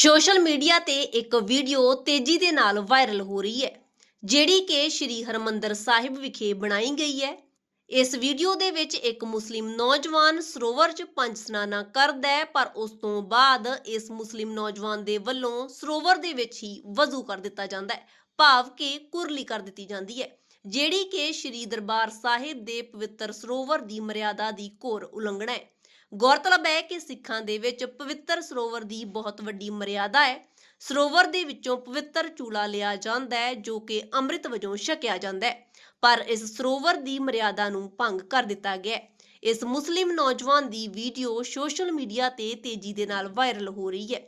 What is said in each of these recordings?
Social media ਤੇ ਇੱਕ video ਤੇਜ਼ੀ ਦੇ ਨਾਲ ਵਾਇਰਲ ਹੋ ਰਹੀ ਹੈ, ਜਿਹੜੀ ਕਿ ਸ਼੍ਰੀ ਹਰਮੰਦਰ ਸਾਹਿਬ ਵਿਖੇ ਬਣਾਈ ਗਈ ਹੈ। ਇਸ ਵੀਡੀਓ ਦੇ ਵਿੱਚ ਇੱਕ ਮੁਸਲਿਮ ਨੌਜਵਾਨ ਸਰੋਵਰ 'ਚ ਪੰਜ ਸਨਾਨਾ ਕਰਦਾ ਹੈ, ਪਰ ਉਸ ਤੋਂ ਬਾਅਦ ਇਸ ਮੁਸਲਿਮ ਨੌਜਵਾਨ ਦੇ ਵੱਲੋਂ ਸਰੋਵਰ ਦੇ ਵਿੱਚ ਹੀ ਵਜ਼ੂ ਕਰ ਦਿੱਤਾ ਜਾਂਦਾ ਹੈ, ਭਾਵ ਕਿ ਕੁਰਲੀ ਕਰ ਦਿੱਤੀ ਜਾਂਦੀ ਹੈ, ਜਿਹੜੀ ਕਿ ਸ਼੍ਰੀ ਦਰਬਾਰ ਸਾਹਿਬ ਦੇ ਪਵਿੱਤਰ ਸਰੋਵਰ ਦੀ ਮਰਿਆਦਾ ਦੀ ਘੋਰ ਉਲੰਘਣਾ ਹੈ। ਗੌਰਤਲਬ ਹੈ ਕਿ ਸਿੱਖਾਂ ਦੇ ਵਿੱਚ ਪਵਿੱਤਰ ਸਰੋਵਰ ਦੀ ਬਹੁਤ ਵੱਡੀ ਮਰਿਆਦਾ ਹੈ। ਸਰੋਵਰ ਦੇ ਵਿੱਚੋਂ ਪਵਿੱਤਰ ਚੂਲਾ ਲਿਆ ਜਾਂਦਾ ਹੈ, ਜੋ ਕਿ ਅੰਮ੍ਰਿਤ ਵਜੋਂ ਛਕਿਆ ਜਾਂਦਾ ਹੈ। ਪਰ ਇਸ ਸਰੋਵਰ ਦੀ ਮਰਿਆਦਾ ਨੂੰ ਭੰਗ ਕਰ ਦਿੱਤਾ ਗਿਆ ਹੈ। ਇਸ ਮੁਸਲਿਮ ਨੌਜਵਾਨ ਦੀ ਵੀਡੀਓ ਸੋਸ਼ਲ ਮੀਡੀਆ ਤੇ ਤੇਜ਼ੀ ਦੇ ਨਾਲ ਵਾਇਰਲ ਹੋ ਰਹੀ ਹੈ।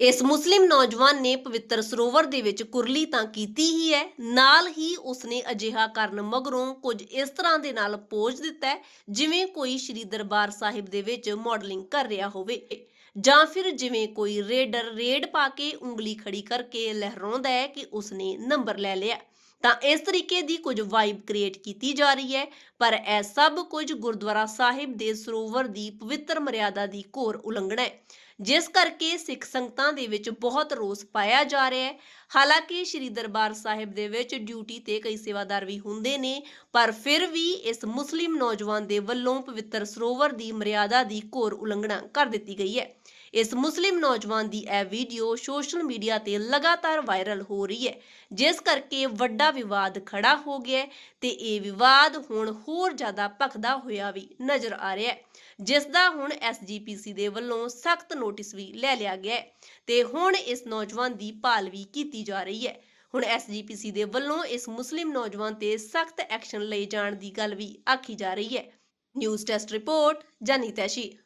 ਇਸ ਮੁਸਲਿਮ ਨੌਜਵਾਨ ਨੇ ਪਵਿੱਤਰ ਸਰੋਵਰ ਦੇ ਵਿੱਚ ਕੁਰਲੀ ਤਾਂ ਕੀਤੀ ਹੀ ਹੈ, ਨਾਲ ਹੀ ਉਸਨੇ ਅਜਿਹਾ ਕਰਨ ਮਗਰੋਂ ਕੁਝ ਇਸ ਤਰ੍ਹਾਂ ਦੇ ਨਾਲ ਪੋਜ ਦਿੱਤਾ ਹੈ, ਜਿਵੇਂ ਕੋਈ ਸ਼੍ਰੀ ਦਰਬਾਰ ਸਾਹਿਬ ਦੇ ਵਿੱਚ ਮਾਡਲਿੰਗ ਕਰ ਰਿਹਾ ਹੋਵੇ। ਜਾਂ ਫਿਰ ਜਿਵੇਂ ਕੋਈ ਰੇਡਰ ਰੇਡ ਪਾ ਕੇ ਉਂਗਲੀ ਖੜੀ ਕਰਕੇ ਲਹਿਰਾਉਂਦਾ ਹੈ ਕਿ ਉਸਨੇ ਨੰਬਰ ਲੈ ਲਿਆ। ਤਾਂ ਇਸ ਤਰੀਕੇ ਦੀ ਕੁਝ ਵਾਈਬ ਕ੍ਰੀਏਟ ਕੀਤੀ ਜਾ ਰਹੀ ਹੈ। ਪਰ ਇਹ ਸਭ ਕੁਝ ਗੁਰਦੁਆਰਾ ਸਾਹਿਬ ਦੇ ਸਰੋਵਰ ਦੀ ਪਵਿੱਤਰ ਮਰਿਆਦਾ ਦੀ ਘੋਰ ਉਲੰਘਣਾ ਹੈ, ਜਿਸ ਕਰਕੇ ਸਿੱਖ ਸੰਗਤਾਂ ਦੇ ਵਿੱਚ ਬਹੁਤ ਰੋਸ ਪਾਇਆ ਜਾ ਰਿਹਾ ਹੈ। ਹਾਲਾਂਕਿ ਸ੍ਰੀ ਦਰਬਾਰ ਸਾਹਿਬ ਦੇ ਵਿੱਚ ਡਿਊਟੀ ਤੇ ਕਈ ਸੇਵਾਦਾਰ ਵੀ ਹੁੰਦੇ ਨੇ, ਪਰ ਫਿਰ ਵੀ ਇਸ ਮੁਸਲਿਮ ਨੌਜਵਾਨ ਦੇ ਵੱਲੋਂ ਪਵਿੱਤਰ ਸਰੋਵਰ ਦੀ ਮਰਿਆਦਾ ਦੀ ਘੋਰ ਉਲੰਘਣਾ ਕਰ ਦਿੱਤੀ ਗਈ ਹੈ। ਇਸ ਮੁਸਲਿਮ ਨੌਜਵਾਨ ਦੀ ਇਹ ਵੀਡੀਓ ਸੋਸ਼ਲ ਮੀਡੀਆ ਤੇ ਲਗਾਤਾਰ ਵਾਇਰਲ ਹੋ ਰਹੀ ਹੈ, ਜਿਸ ਕਰਕੇ ਵੱਡਾ ਵਿਵਾਦ ਖੜਾ ਹੋ ਗਿਆ ਤੇ ਇਹ ਵਿਵਾਦ ਹੁਣ ਹੋਰ ਜ਼ਿਆਦਾ ਭਖਦਾ ਹੋਇਆ ਵੀ ਨਜ਼ਰ ਆ ਰਿਹਾ ਹੈ ਜਿਸ ਦਾ ਹੁਣ ਐਸਜੀਪੀਸੀ ਦੇ ਵੱਲੋਂ ਸਖਤ ਨੋਟਿਸ ਵੀ ਲੈ ਲਿਆ ਗਿਆ ਹੈ ਤੇ ਹੁਣ ਇਸ ਨੌਜਵਾਨ ਦੀ ਭਾਲ ਵੀ ਕੀਤੀ ਜਾ ਰਹੀ ਹੈ। ਹੁਣ ਐਸਜੀਪੀਸੀ ਦੇ ਵੱਲੋਂ ਇਸ ਮੁਸਲਿਮ ਨੌਜਵਾਨ ਤੇ ਸਖਤ ਐਕਸ਼ਨ ਲਏ ਜਾਣ ਦੀ ਗੱਲ ਵੀ ਆਖੀ ਜਾ ਰਹੀ ਹੈ। ਨਿਊਜ਼ ਟੈਸਟ ਰਿਪੋਰਟ ਜਾਨੀ ਤੈਸ਼ੀ।